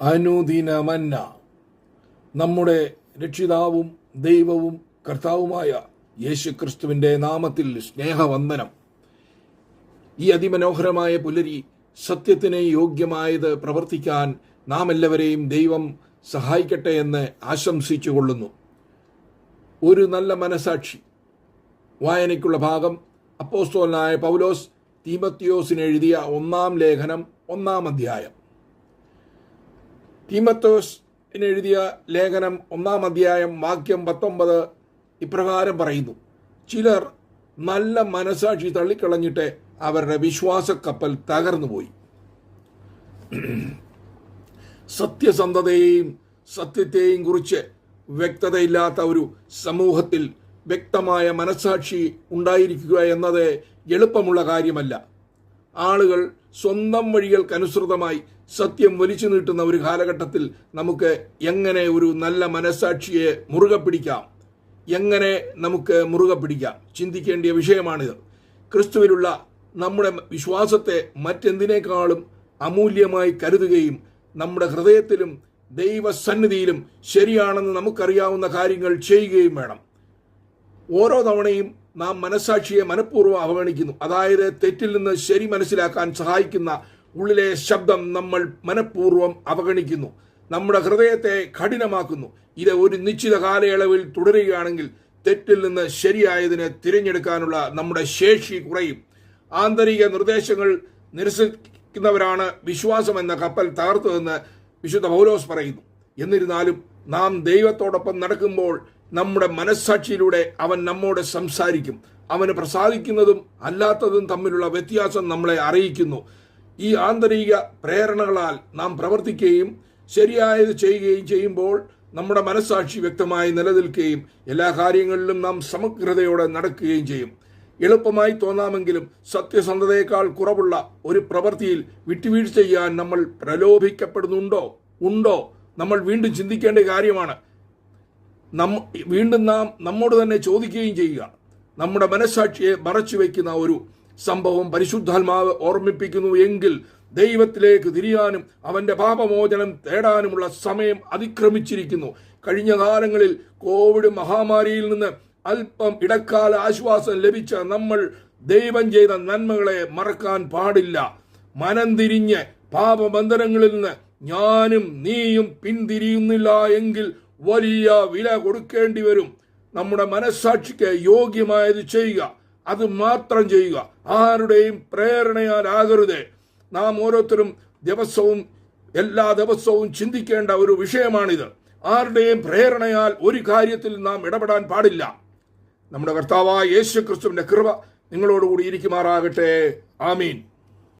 അനുദിനമന്ന നമ്മുടെ രക്ഷിതാവും ദൈവവും കർത്താവുമായ യേശു ക്രിസ്തുവിന്റെ നാമത്തിൽ സ്നേഹവന്ദനം. ഈ അതിമനോഹരമായ പുലരി സത്യത്തിന് യോഗ്യമായത് പ്രവർത്തിക്കാൻ നാം എല്ലാവരെയും ദൈവം സഹായിക്കട്ടെ എന്ന് ആശംസിച്ചു കൊള്ളുന്നു ഒരു നല്ല മനസാക്ഷി. വായനയ്ക്കുള്ള ഭാഗം അപ്പോസ്തോലനായ പൗലോസ് തീമത്തിയോസിന് എഴുതിയ ഒന്നാം ലേഖനം ഒന്നാം അധ്യായം. തീമത്തോസിന് എഴുതിയ ലേഖനം ഒന്നാം അധ്യായം വാക്യം പത്തൊമ്പത് ഇപ്രകാരം പറയുന്നു. ചിലർ നല്ല മനസാക്ഷി തള്ളിക്കളഞ്ഞിട്ട് അവരുടെ വിശ്വാസക്കപ്പൽ തകർന്നുപോയി. സത്യസന്ധതയെയും സത്യത്തെയും കുറിച്ച് വ്യക്തതയില്ലാത്ത ഒരു സമൂഹത്തിൽ വ്യക്തമായ മനസാക്ഷി ഉണ്ടായിരിക്കുക എന്നത് എളുപ്പമുള്ള കാര്യമല്ല. ആളുകൾ സ്വന്തം വഴികൾക്കനുസൃതമായി സത്യം വലിച്ചു നീട്ടുന്ന ഒരു കാലഘട്ടത്തിൽ നമുക്ക് എങ്ങനെ ഒരു നല്ല മനസാക്ഷിയെ മുറുകെ പിടിക്കാം? എങ്ങനെ നമുക്ക് മുറുകെ പിടിക്കാം? ചിന്തിക്കേണ്ട വിഷയമാണിത്. ക്രിസ്തുവിലുള്ള നമ്മുടെ വിശ്വാസത്തെ മറ്റെന്തിനേക്കാളും അമൂല്യമായി കരുതുകയും നമ്മുടെ ഹൃദയത്തിലും ദൈവസന്നിധിയിലും ശരിയാണെന്ന് നമുക്കറിയാവുന്ന കാര്യങ്ങൾ ചെയ്യുകയും വേണം. ഓരോ തവണയും നാം മനസാക്ഷിയെ മനഃപൂർവം അവഗണിക്കുന്നു. അതായത് തെറ്റിൽ നിന്ന് ശരി മനസ്സിലാക്കാൻ സഹായിക്കുന്ന ഉള്ളിലെ ശബ്ദം നമ്മൾ മനഃപൂർവം അവഗണിക്കുന്നു. നമ്മുടെ ഹൃദയത്തെ കഠിനമാക്കുന്നു. ഇത് ഒരു നിശ്ചിത കാലയളവിൽ തുടരുകയാണെങ്കിൽ തെറ്റിൽ നിന്ന് ശരിയായതിനെ തിരഞ്ഞെടുക്കാനുള്ള നമ്മുടെ ശേഷി കുറയും. ആന്തരിക നിർദ്ദേശങ്ങൾ നിരസിക്കുന്നവരാണ് വിശ്വാസം എന്ന കപ്പൽ തകർത്തതെന്ന് വിശുദ്ധ പൗലോസ് പറയുന്നു. എന്നിരുന്നാലും നാം ദൈവത്തോടൊപ്പം നടക്കുമ്പോൾ നമ്മുടെ മനസ്സാക്ഷിയിലൂടെ അവൻ നമ്മോട് സംസാരിക്കും. അവന് പ്രസാദിക്കുന്നതും അല്ലാത്തതും തമ്മിലുള്ള വ്യത്യാസം നമ്മളെ അറിയിക്കുന്നു. ഈ ആന്തരിക പ്രേരണകളാൽ നാം പ്രവർത്തിക്കുകയും ശരിയായത് ചെയ്യുകയും ചെയ്യുമ്പോൾ നമ്മുടെ മനസ്സാക്ഷി വ്യക്തമായി നിലനിൽക്കുകയും എല്ലാ കാര്യങ്ങളിലും നാം സമഗ്രതയോടെ നടക്കുകയും ചെയ്യും. എളുപ്പമായി തോന്നാമെങ്കിലും സത്യസന്ധതയേക്കാൾ കുറവുള്ള ഒരു പ്രവൃത്തിയിൽ വിട്ടുവീഴ്ച ചെയ്യാൻ നമ്മൾ പ്രലോഭിക്കപ്പെടുന്നുണ്ടോ? ഉണ്ടോ? നമ്മൾ വീണ്ടും ചിന്തിക്കേണ്ട കാര്യമാണ്. നമ്മ വീണ്ടും നാം നമ്മോട് തന്നെ ചോദിക്കുകയും ചെയ്യുക നമ്മുടെ മനസ്സാക്ഷിയെ മറച്ചു വയ്ക്കുന്ന ഒരു സംഭവം പരിശുദ്ധാത്മാവ് ഓർമ്മിപ്പിക്കുന്നു എങ്കിൽ ദൈവത്തിലേക്ക് തിരിയാനും അവന്റെ പാപമോചനം തേടാനുമുള്ള സമയം അതിക്രമിച്ചിരിക്കുന്നു. കഴിഞ്ഞ കാലങ്ങളിൽ കോവിഡ് മഹാമാരിയിൽ നിന്ന് അല്പം ഇടക്കാല ആശ്വാസം ലഭിച്ച നമ്മൾ ദൈവം ചെയ്ത നന്മകളെ മറക്കാൻ പാടില്ല. മനം തിരിഞ്ഞ് പാപബന്ധനങ്ങളിൽ നിന്ന് ഞാനും നീയും പിന്തിരിയുന്നില്ല എങ്കിൽ വലിയ വില കൊടുക്കേണ്ടി വരും. നമ്മുടെ മനസ്സാക്ഷിക്ക് യോഗ്യമായത് ചെയ്യുക. അത് മാത്രം ചെയ്യുക. ആരുടെയും പ്രേരണയാലാകരുത്. നാം ഓരോരുത്തരും ദിവസവും എല്ലാ ദിവസവും ചിന്തിക്കേണ്ട ഒരു വിഷയമാണിത്. ആരുടെയും പ്രേരണയാൽ ഒരു കാര്യത്തിൽ നാം ഇടപെടാൻ പാടില്ല. നമ്മുടെ കർത്താവായ യേശു ക്രിസ്തുവിന്റെ കൃപ നിങ്ങളോടുകൂടി ഇരിക്കുമാറാകട്ടെ. ആമീൻ.